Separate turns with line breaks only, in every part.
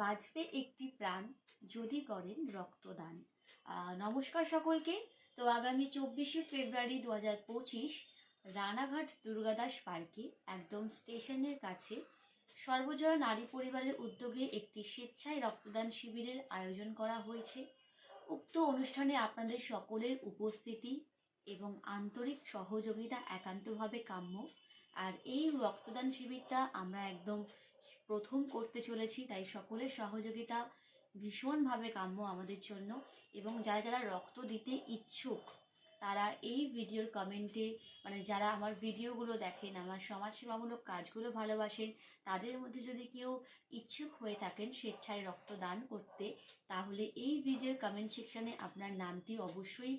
বাঁচবে একটি প্রাণ যদি করেন রক্তদান। নমস্কার সকলকে। তো আগামী চব্বিশে ফেব্রুয়ারি দু হাজার পঁচিশ রানাঘাট দুর্গাদাস পার্কে একদম স্টেশনের কাছে সর্বজয়া নারী পরিবারের উদ্যোগে একটি স্বেচ্ছায় রক্তদান শিবিরের আয়োজন করা হয়েছে। উক্ত অনুষ্ঠানে আপনাদের সকলের উপস্থিতি এবং আন্তরিক সহযোগিতা একান্তভাবে কাম্য। আর এই রক্তদান শিবিরটা আমরা একদম প্রথম করতে চলেছি, তাই সকলের সহযোগিতা ভীষণভাবে কাম্য আমাদের জন্য এবং যারা যারা রক্ত দিতে ইচ্ছুক তারা এই ভিডিওর কমেন্টে মানে যারা আমার ভিডিওগুলো দেখেন, আমার সমাজসেবামূলক কাজগুলো ভালোবাসেন, তাদের মধ্যে যদি কেউ ইচ্ছুক হয়ে থাকেন স্বেচ্ছায় রক্তদান করতে, তাহলে এই ভিডিওর কমেন্ট সেকশানে আপনার নামটি অবশ্যই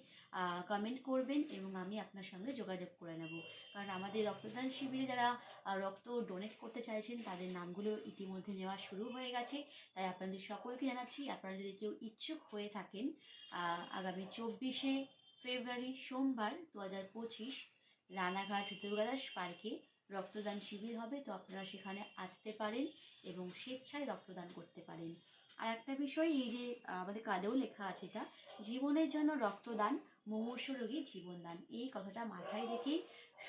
কমেন্ট করবেন এবং আমি আপনার সঙ্গে যোগাযোগ করে নেব। কারণ আমাদের রক্তদান শিবিরে যারা রক্ত ডোনেট করতে চাইছেন, তাদের নামগুলো ইতিমধ্যে নেওয়া শুরু হয়ে গেছে। তাই আপনাদের সকলকে জানাচ্ছি, আপনারা যদি কেউ ইচ্ছুক হয়ে থাকেন আগামী চব্বিশে ফেব্রুয়ারি সোমবার দু হাজার পঁচিশ রানাঘাট দুর্গাদাস পার্কে রক্তদান শিবির হবে। তো আপনারা সেখানে আসতে পারেন এবং স্বেচ্ছায় রক্তদান করতে পারেন। আর একটা বিষয়, এই যে আমাদের কার্ডেও লেখা আছে এটা, জীবনের জন্য রক্তদান, মুমূর্ষ রোগী জীবনদান। এই কথাটা মাথায় রেখেই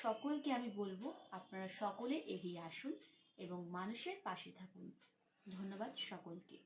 সকলকে আমি বলব, আপনারা সকলে এগিয়ে আসুন এবং মানুষের পাশে থাকুন। ধন্যবাদ সকলকে।